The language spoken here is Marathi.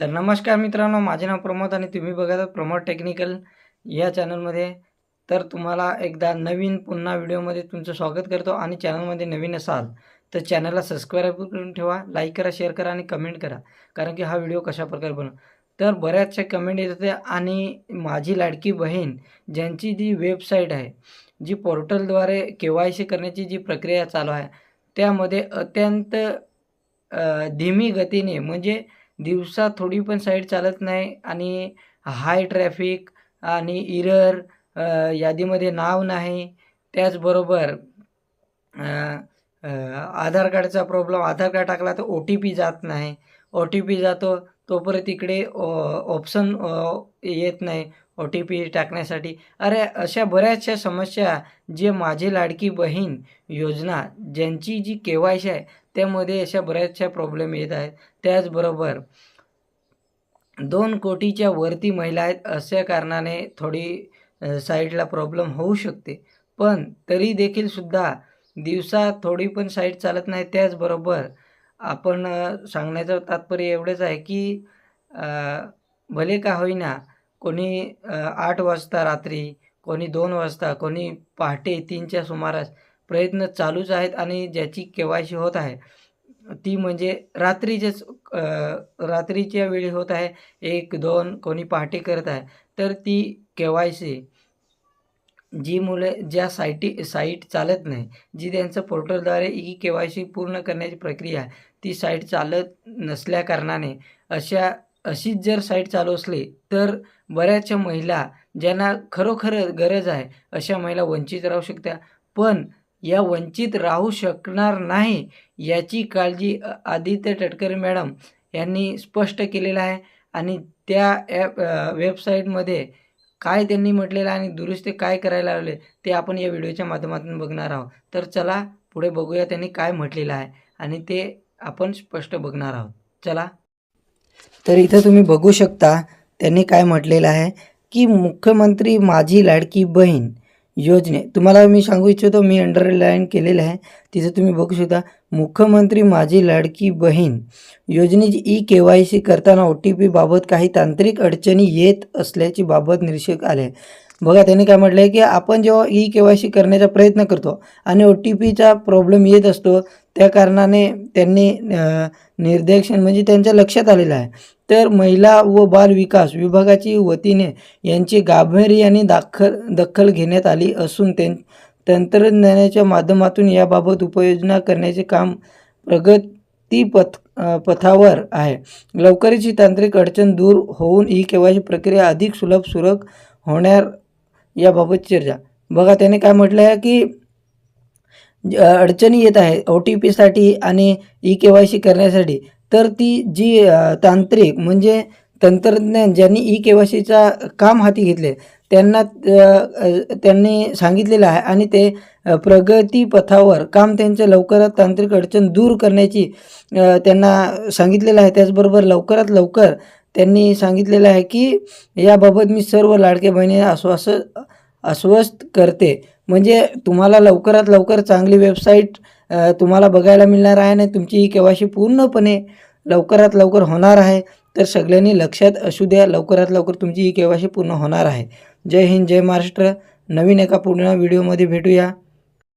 तर नमस्कार मित्रांनो माझे नाव प्रमोद आणि तुम्ही बघत प्रमोद टेक्निकल या चॅनलमध्ये. तर तुम्हाला एकदा नवीन पुन्हा व्हिडिओमध्ये तुमचं स्वागत करतो आणि चॅनलमध्ये नवीन असाल तर चॅनलला सबस्क्राईब करून ठेवा लाईक करा शेअर करा आणि कमेंट करा कारण की हा व्हिडिओ कशा प्रकारे बनव? तर बऱ्याचशा कमेंट येत होत्या आणि माझी लाडकी बहीण ज्यांची जी वेबसाईट आहे जी पोर्टलद्वारे के वाय सी करण्याची जी प्रक्रिया चालू आहे त्यामध्ये अत्यंत धीमी गतीने म्हणजे दिवसा थोडी पण साईड चालत नाही आणि हाय ट्रॅफिक आणि इरर यादीमध्ये नाव नाही. त्याचबरोबर आधार कार्डचा प्रॉब्लेम आधार कार्ड टाकला तर ओ टी पी जात नाही. ओ टी पी जातो तोपर्यंत इकडे ऑप्शन येत नाही ओ टी पी टाकण्यासाठी. अरे अशा बऱ्याचशा समस्या जे माझी लाडकी बहीण योजना ज्यांची जी के वाय सी आहे त्यामध्ये अशा बऱ्याचशा प्रॉब्लेम येत आहेत. त्याचबरोबर दोन कोटीच्या वरती महिला आहेत अशा कारणाने थोडी साईटला साईडला प्रॉब्लेम होऊ शकते. पण तरी देखील सुद्धा दिवसा थोडी पण साईड चालत नाही. त्याचबरोबर आपण सांगण्याचं तात्पर्य एवढंच आहे की भले का होईना कोणी आठ वाजता रात्री कोणी दोन वाजता कोणी पहाटे तीनच्या सुमारास प्रयत्न चालूच आहेत आणि ज्याची के वाय सी होत आहे. ती म्हणजे रात्रीचेच रात्रीच्या वेळी होत आहे. एक दोन कोणी पहाटे करत आहे. तर ती के वाय सी जी मुले ज्या साईटी साईट चालत नाही जी त्यांचं पोर्टलद्वारे ई के वाय सी पूर्ण करण्याची प्रक्रिया आहे ती साईट चालत नसल्या कारणाने अशा अशीच जर साईट चालू असली तर बऱ्याचशा महिला ज्यांना खरोखर गरज आहे अशा महिला वंचित राहू शकत्या. पण या वंचित राहू शकणार नाही याची काळजी आदित्य टटकरे मॅडम यांनी स्पष्ट केलेलं आहे. आणि त्या ॲप वेबसाईटमध्ये काय त्यांनी म्हटलेलं आहे आणि दुरुस्ती काय करायला लावले ते आपण या व्हिडिओच्या माध्यमातून बघणार आहोत. तर चला पुढे बघूया त्यांनी काय म्हटलेलं आहे आणि ते आपण स्पष्ट बघणार आहोत. चला. तर इथं तुम्ही बघू शकता त्यांनी काय म्हटलेलं आहे की मुख्यमंत्री माझी लाडकी बहीण योजने. तुम्हाला मी सांगू इच्छितो मी अंडरलाईन केलेलं आहे. तिथं तुम्ही बघू शकता मुख्यमंत्री माझी लाडकी बहीण योजनेची ई के वाय सी करताना ओ टी पीबाबत काही तांत्रिक अडचणी येत असल्याची बाबत निरीक्षक आले. बघा त्यांनी काय म्हटलं आहे की आपण जेव्हा ई के वाय सी करण्याचा प्रयत्न करतो आणि ओ टी पीचा प्रॉब्लेम येत असतो त्या कारणाने त्यांनी निर्देशन म्हणजे त्यांच्या लक्षात आलेलं आहे. तर महिला व बाल विकास विभागाची वतीने यांची गांभीर्याने दाखल दखल घेण्यात आली असून त्यां तंत्रज्ञानाच्या माध्यमातून याबाबत उपाययोजना करण्याचे काम प्रगती पथ पथावर आहे. लवकरच ही तांत्रिक अडचण दूर होऊन ई केवायची प्रक्रिया अधिक सुलभ सुरक होणार याबाबत चर्चा. बघा त्याने काय म्हटलं आहे की अडचणी येत आहे ओ टी पीसाठी आणि ई के वाय सी करण्यासाठी. तर ती जी तांत्रिक म्हणजे तंत्रज्ञान ज्यांनी ई के काम हाती घेतले त्यांना त्यांनी सांगितलेलं आहे आणि ते प्रगतीपथावर काम त्यांच्या लवकरात तांत्रिक अडचण दूर करण्याची त्यांना सांगितलेलं आहे. त्याचबरोबर लवकरात लवकर त्यांनी सांगितलेलं आहे की याबाबत मी सर्व लाडके बहिणी आश्वास अस्वस्थ करते. म्हणजे तुम्हाला लवकरात लवकर चांगली वेबसाईट तुम्हाला बघायला मिळणार आहे आणि तुमची ही केवायसी पूर्णपणे लवकरात लवकर होणार आहे. तर सगळ्यांनी लक्षात असू द्या लवकरात लवकर तुमची ही केवायसी पूर्ण होणार आहे. जय हिंद जय महाराष्ट्र. नवीन एका पूर्ण व्हिडिओमध्ये भेटूया.